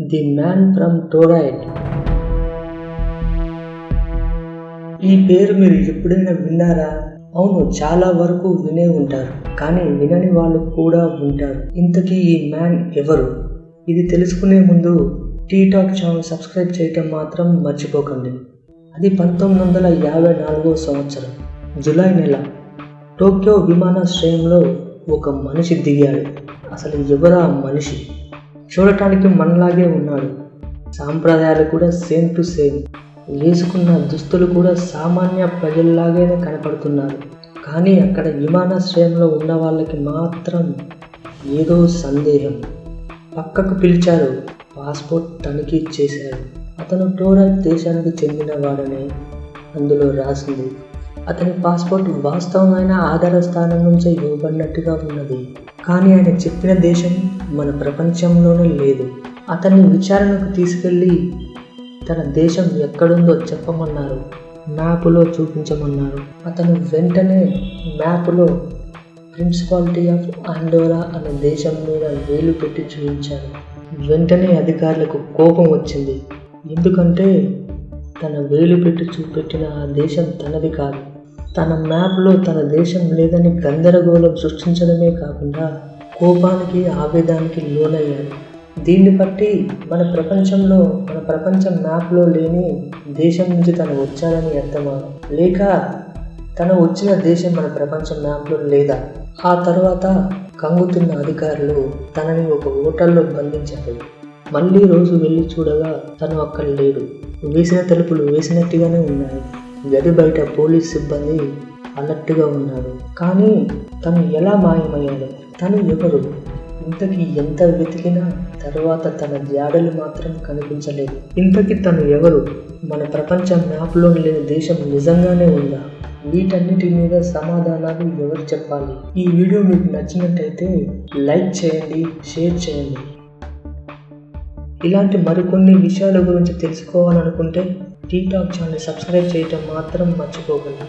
The man from టోరైట్ ఈ పేరు మీరు ఎప్పుడైనా విన్నారా? అవును చాలా వరకు వినే ఉంటారు కానీ వినని వాళ్ళు కూడా ఉంటారు. ఇంతకీ ఈ మ్యాన్ ఎవరు? ఇది తెలుసుకునే ముందు టీ టాక్ ఛానల్ సబ్స్క్రైబ్ చేయటం మాత్రం మర్చిపోకండి. అది పంతొమ్మిది వందల యాభై నాలుగో సంవత్సరం జూలై నెల. టోక్యో విమానాశ్రయంలో ఒక మనిషి దిగాడు. అసలు ఎవరా మనిషి? చూడటానికి మనలాగే ఉన్నాడు. సాంప్రదాయాలు కూడా సేమ్ టు సేమ్. వేసుకున్న దుస్తులు కూడా సామాన్య ప్రజల్లాగానే కనపడుతున్నారు. కానీ అక్కడ విమానాశ్రయంలో ఉన్న వాళ్ళకి మాత్రం ఏదో సందేహం. పక్కకు పిలిచారు. పాస్పోర్ట్ తనిఖీ చేశారు. అతను టోరాయ్ దేశానికి చెందినవాడని అందులో రాసింది. అతని పాస్పోర్ట్ వాస్తవమైన ఆధార స్థానం నుంచే ఇవ్వబడినట్టుగా ఉన్నది. కానీ ఆయన చెప్పిన దేశం మన ప్రపంచంలోనే లేదు. అతన్ని విచారణకు తీసుకెళ్ళి తన దేశం ఎక్కడుందో చెప్పమన్నారు. మ్యాపులో చూపించమన్నారు. అతను వెంటనే మ్యాపులో ప్రిన్సిపాలిటీ ఆఫ్ ఆండోరా అనే దేశం మీద వేలు పెట్టి చూపించాడు. వెంటనే అధికారులకు కోపం వచ్చింది. ఎందుకంటే తన వేలు పెట్టి చూపెట్టిన ఆ దేశం తనది కాదు. తన మ్యాప్లో తన దేశం లేదని గందరగోళం సృష్టించడమే కాకుండా కోపానికి ఆవేదానికి లోనయ్యాడు. దీన్ని బట్టి మన ప్రపంచంలో మన ప్రపంచం మ్యాప్లో లేని దేశం నుంచి తను వచ్చాడని అర్థమా? లేక తను వచ్చిన దేశం మన ప్రపంచం మ్యాప్లో లేదా? ఆ తర్వాత కంగుతున్న అధికారులు తనని ఒక హోటల్లో బంధించారు. మళ్ళీ రోజు వెళ్ళి చూడగా తను అక్కడ లేడు. వేసిన తలుపులు వేసినట్టుగానే ఉన్నాయి. గది బయట పోలీస్ సిబ్బంది అలర్ట్గా ఉన్నారు. కానీ తను ఎలా మాయమయ్యాడు తను ఎవరు ఇంతకీ ఎంత వెతికినా తర్వాత తన జాడలు మాత్రం కనిపించలేదు. ఇంతకీ తను ఎవరు మన ప్రపంచ మ్యాప్లో లేని దేశం నిజంగానే ఉందా? వీటన్నిటి మీద సమాధానాలు ఎవరు చెప్పాలి? ఈ వీడియో మీకు నచ్చినట్టయితే లైక్ చేయండి షేర్ చేయండి. ఇలాంటి మరికొన్ని విషయాల గురించి తెలుసుకోవాలనుకుంటే టీ టాక్ ఛానల్ సబ్స్క్రైబ్ చేయటం మాత్రం మర్చిపోకండి.